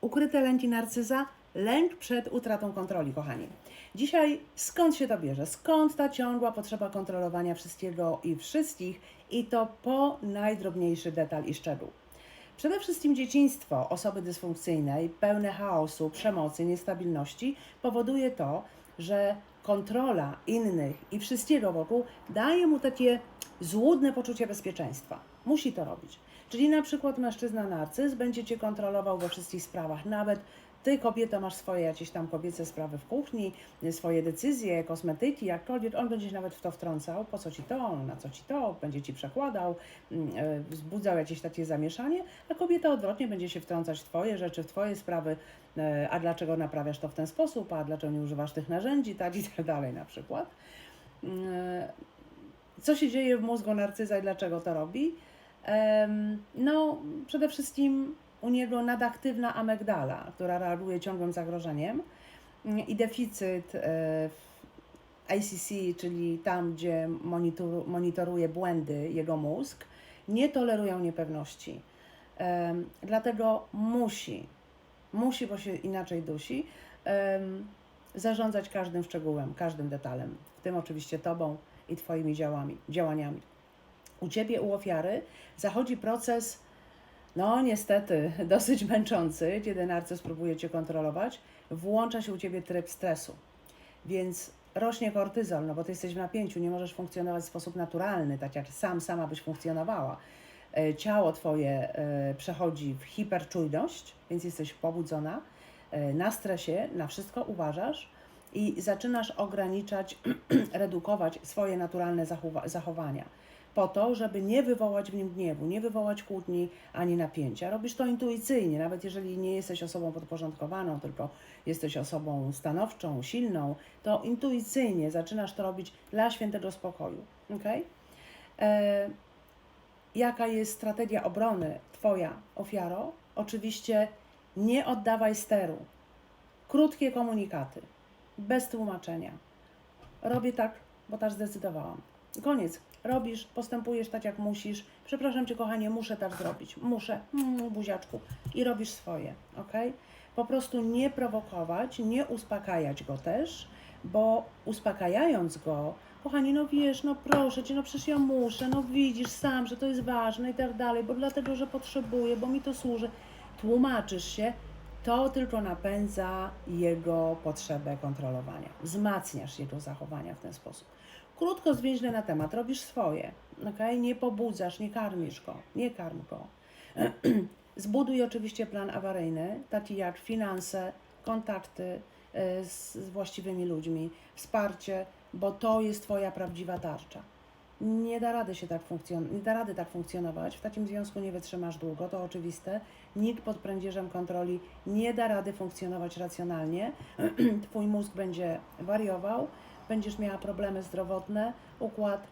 Ukryte lęki narcyza, lęk przed utratą kontroli, kochani. Dzisiaj skąd się to bierze? Skąd ta ciągła potrzeba kontrolowania wszystkiego i wszystkich i to po najdrobniejszy detal i szczegół? Przede wszystkim dzieciństwo osoby dysfunkcyjnej, pełne chaosu, przemocy, niestabilności powoduje to, że kontrola innych i wszystkiego wokół daje mu takie złudne poczucie bezpieczeństwa. Musi to robić. Czyli na przykład mężczyzna narcyz będzie cię kontrolował we wszystkich sprawach, nawet ty, kobieto, masz swoje jakieś tam kobiece sprawy w kuchni, swoje decyzje, kosmetyki, jakkolwiek, on będzie się nawet w to wtrącał, po co ci to, na co ci to, będzie ci przekładał, mm, e, wzbudzał jakieś takie zamieszanie, a kobieta odwrotnie będzie się wtrącać w twoje rzeczy, w twoje sprawy, e, a dlaczego naprawiasz to w ten sposób, a dlaczego nie używasz tych narzędzi, tak i tak dalej na przykład. Mm, e, Co się dzieje w mózgu narcyza i dlaczego to robi? No, przede wszystkim u niego nadaktywna amygdala, która reaguje ciągłym zagrożeniem i deficyt e, w ACC, czyli tam, gdzie monitoru, monitoruje błędy jego mózg, nie tolerują niepewności. Dlatego musi, musi, bo się inaczej dusi, zarządzać każdym szczegółem, każdym detalem, w tym oczywiście Tobą i Twoimi działami, działaniami. U Ciebie, u ofiary, zachodzi proces, no niestety, dosyć męczący, kiedy narcyz próbuje Cię kontrolować, włącza się u Ciebie tryb stresu. Więc rośnie kortyzol, no bo Ty jesteś w napięciu, nie możesz funkcjonować w sposób naturalny, tak jak sam, sama byś funkcjonowała. E, Ciało Twoje e, przechodzi w hiperczujność, więc jesteś pobudzona, e, na stresie, na wszystko uważasz i zaczynasz ograniczać, redukować swoje naturalne zachowa- zachowania po to, żeby nie wywołać w nim gniewu, nie wywołać kłótni ani napięcia. Robisz to intuicyjnie, nawet jeżeli nie jesteś osobą podporządkowaną, tylko jesteś osobą stanowczą, silną, to intuicyjnie zaczynasz to robić dla świętego spokoju. Okay? E, jaka jest strategia obrony Twoja, ofiaro? Oczywiście nie oddawaj steru. Krótkie komunikaty, bez tłumaczenia. Robię tak, bo tak zdecydowałam. Koniec. Robisz, postępujesz tak, jak musisz. Przepraszam Cię, kochanie, muszę tak zrobić. Muszę, mm, buziaczku. I robisz swoje, ok? Po prostu nie prowokować, nie uspokajać go też, bo uspokajając go, kochani, no wiesz, no proszę Cię, no przecież ja muszę, no widzisz sam, że to jest ważne i tak dalej, bo dlatego, że potrzebuję, bo mi to służy. Tłumaczysz się, to tylko napędza jego potrzebę kontrolowania. Wzmacniasz jego zachowania w ten sposób. Krótko, zwięźle na temat, robisz swoje, okay? nie pobudzasz, nie karmisz go, nie karm go. Zbuduj oczywiście plan awaryjny, taki jak finanse, kontakty y, z, z właściwymi ludźmi, wsparcie, bo to jest Twoja prawdziwa tarcza. Nie da rady się tak funkcjon- nie da rady tak funkcjonować. W takim związku nie wytrzymasz długo, to oczywiste. Nikt pod prędzierzem kontroli nie da rady funkcjonować racjonalnie. Twój mózg będzie wariował, będziesz miała problemy zdrowotne, układ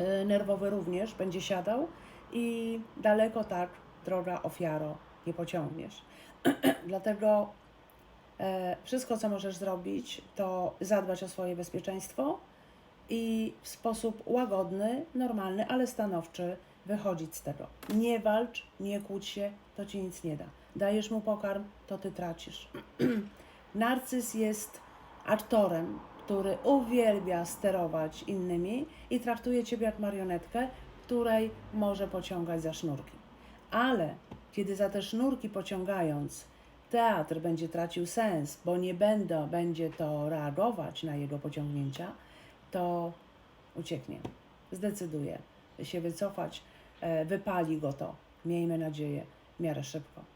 y, nerwowy również będzie siadał i daleko tak, droga ofiaro, nie pociągniesz. Dlatego e, wszystko, co możesz zrobić, to zadbać o swoje bezpieczeństwo i w sposób łagodny, normalny, ale stanowczy wychodzić z tego. Nie walcz, nie kłóć się, to ci nic nie da. Dajesz mu pokarm, to ty tracisz. Narcyz jest aktorem, który uwielbia sterować innymi i traktuje ciebie jak marionetkę, której może pociągać za sznurki. Ale kiedy za te sznurki pociągając, teatr będzie tracił sens, bo nie będą, będzie to reagować na jego pociągnięcia, to ucieknie. Zdecyduje się wycofać, e, wypali go to. Miejmy nadzieję, w miarę szybko.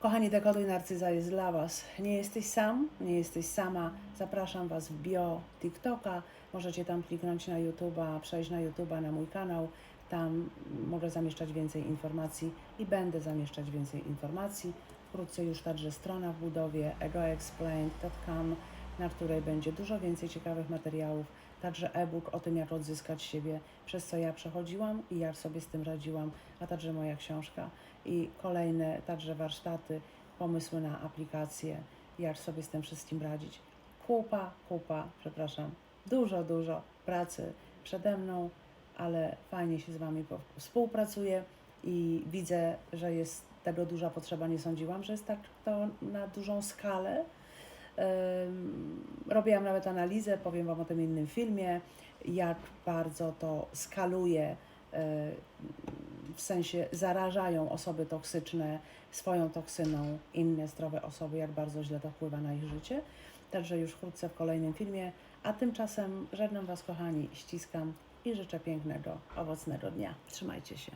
Kochani, dekoduj narcyza jest dla Was. Nie jesteś sam, nie jesteś sama. Zapraszam Was w bio TikToka. Możecie tam kliknąć na YouTube'a, przejść na YouTube'a, na mój kanał. Tam mogę zamieszczać więcej informacji i będę zamieszczać więcej informacji. Wkrótce już także strona w budowie egoexplained.com, na której będzie dużo więcej ciekawych materiałów. Także e-book o tym, jak odzyskać siebie, przez co ja przechodziłam i jak sobie z tym radziłam, a także moja książka i kolejne także warsztaty, pomysły na aplikacje, jak sobie z tym wszystkim radzić. Kupa, kupa, przepraszam, dużo, dużo pracy przede mną, ale fajnie się z Wami współpracuję i widzę, że jest tego duża potrzeba, nie sądziłam, że jest tak to na dużą skalę. Robiłam nawet analizę, powiem Wam o tym innym filmie, jak bardzo to skaluje, y, w sensie zarażają osoby toksyczne swoją toksyną inne zdrowe osoby, jak bardzo źle to wpływa na ich życie. Także już wkrótce w kolejnym filmie. A tymczasem żegnam Was, kochani, ściskam i życzę pięknego, owocnego dnia. Trzymajcie się.